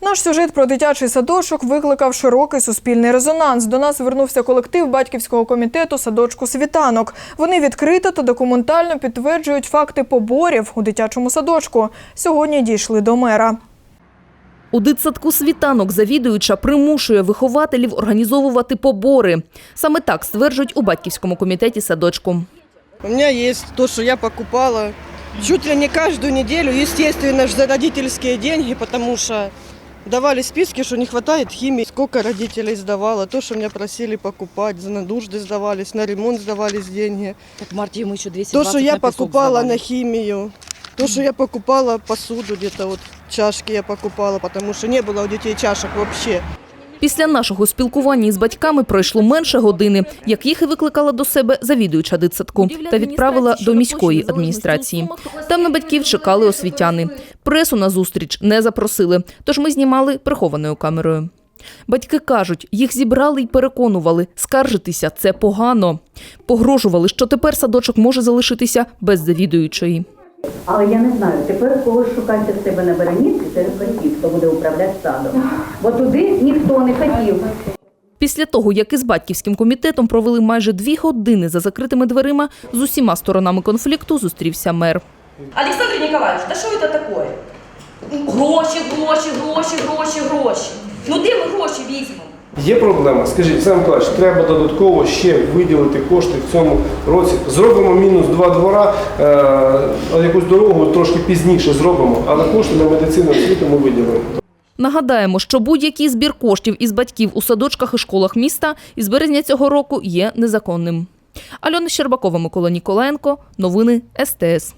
Наш сюжет про дитячий садочок викликав широкий суспільний резонанс. До нас звернувся колектив батьківського комітету садочку світанок. Вони відкрито та документально підтверджують факти поборів у дитячому садочку. Сьогодні дійшли до мера. У дитсадку світанок завідуюча примушує вихователів організовувати побори. Саме так стверджують у батьківському комітеті садочку. У меня есть то, что я покупала чуть ли не каждую неделю, естественно, ж за родительские деньги, потому что давали списки, что не хватает химии. Сколько родителей сдавало, то, что меня просили покупать, за надужды сдавались, на ремонт сдавались деньги. Так в марте ему еще 220 То, что я на покупала сдавали. на химию, то, что я покупала посуду где-то, вот чашки я покупала, потому что не было у детей чашек вообще. Після нашого спілкування із батьками пройшло менше години, як їх і викликала до себе завідуюча дитсадку та відправила до міської адміністрації. Там на батьків чекали освітяни. Пресу на зустріч не запросили, тож ми знімали прихованою камерою. Батьки кажуть, їх зібрали й переконували, скаржитися це погано. Погрожували, що тепер садочок може залишитися без завідуючої. Але я не знаю, тепер кого шукайте в себе на Беренівці серед батьків, хто буде управляти садом. Бо туди ніхто не хотів. Після того, як із батьківським комітетом провели майже дві години за закритими дверима, з усіма сторонами конфлікту зустрівся мер. Олександр Ніколаєвич, та що це таке? Гроші, гроші, гроші, гроші, гроші. Ну де ми гроші візьмемо? Є проблема? Скажіть, Олександр Миколаївич, треба додатково ще виділити кошти в цьому році. Зробимо мінус два двора, е, якусь дорогу трошки пізніше зробимо, але кошти на медицину освіту ми виділимо. Нагадаємо, що будь-який збір коштів із батьків у садочках і школах міста із березня цього року є незаконним. Альона Щербакова, Микола Ніколаєнко. Новини СТС.